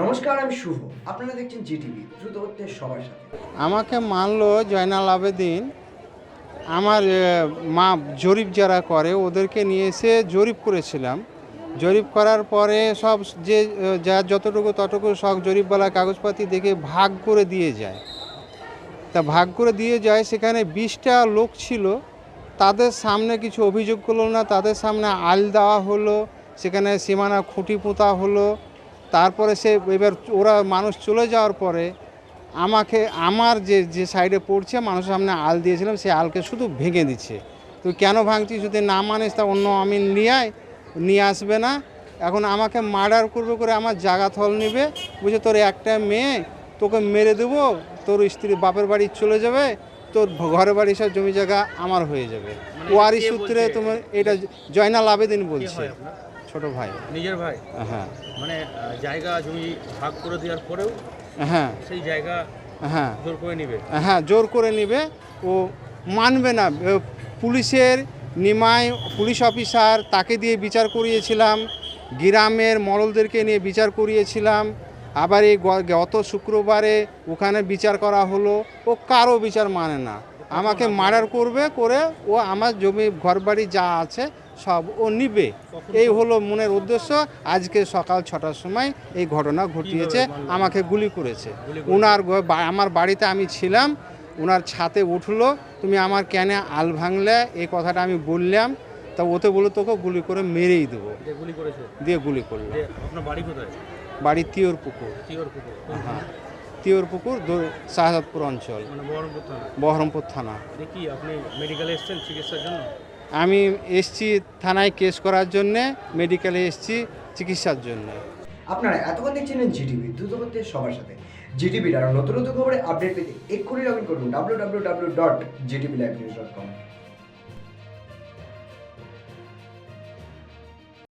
নমস্কার, আমি শুভ। আপনারা দেখছেন জিটিভি, দ্রুত হচ্ছে সবার সাথে। আমাকে মানলো জয়নাল আবেদিন। আমার মা জরিপ যারা করে, ওদেরকে নিয়ে এসে জরিপ করেছিলাম। জরিপ করার পরে সব যে যা যতটুকু ততটুকু সব জরিপওয়ালা কাগজপাতি দেখে ভাগ করে দিয়ে যায়। তা ভাগ করে দিয়ে যায়, সেখানে বিশটা লোক ছিল। তাদের সামনে কিছু অভিযোগ করল না, তাদের সামনে আল দেওয়া হলো, সেখানে সীমানা খুঁটি পোঁতা হলো। তারপরে সে এবার ওরা মানুষ চলে যাওয়ার পরে আমাকে আমার যে যে সাইডে পড়ছে মানুষের সামনে আল দিয়েছিলাম সেই আলকে শুধু ভেঙে দিচ্ছে। তুই কেন ভাঙছিস যদি না মানিস তা অন্য আমি নিয়ে আয় নিয়ে আসবে না। এখন আমাকে মার্ডার করবে করে আমার জায়গা থল নেবে। বুঝে তোর একটা মেয়ে তোকে মেরে দেবো তোর স্ত্রী বাপের বাড়ি চলে যাবে তোর ঘরের বাড়ি সব জমি জায়গা আমার হয়ে যাবে। ওয়ারি সূত্রে তোমার এটা জয়নাল আবেদিন বলছে। ছোট ভাই। নিজের ভাই? হ্যাঁ। মানে জায়গা জমি ভাগ করে দেওয়ার পরেও হ্যাঁ। সেই জায়গা হ্যাঁ। জোর করে নিবে? হ্যাঁ জোর করে নেবে। ও মানবে না। পুলিশের নিমায় পুলিশ অফিসার তাকে দিয়ে বিচার করিয়েছিলাম। গ্রামের মরলদেরকে নিয়ে বিচার করিয়েছিলাম। আবার এই গত শুক্রবারে ওখানে বিচার করা হলো। ও কারও বিচার মানে না। আমাকে মার্ডার করবে করে ও আমার জমি ঘরবাড়ি যা আছে সব ও নিবে। এই হলো মনের উদ্দেশ্য। আজকে সকাল ছটার সময় এই ঘটনা ঘটিয়েছে আমাকে গুলি করেছে। উনার আমার বাড়িতে আমি ছিলাম ওনার ছাতে উঠল তুমি আমার কেনে আল ভাঙলে এই কথাটা আমি বললাম তা ওতে বলে তোকে গুলি করে মেরেই দেবো। দিয়ে গুলি করল। বাড়ি তিওর পুকুর হ্যাঁ। তিওর পুকুর শাহজাদপুর অঞ্চল। মানে বহরমপুর থানা? বহরমপুর থানা। আপনি মেডিকেলে এসেছেন চিকিৎসার জন্য? আমি এসছি থানায় কেস করার জন্যে, মেডিকেলে এসছি চিকিৎসার জন্য। আপনারা এতক্ষণ দেখছিলেন জিটিভি, দ্রুত সবার সাথে। জিটিভির আরও নতুন নতুন খবরে আপডেট পেতে এক্ষুনি লগ ইন করুন W W W dot GTV live news dot com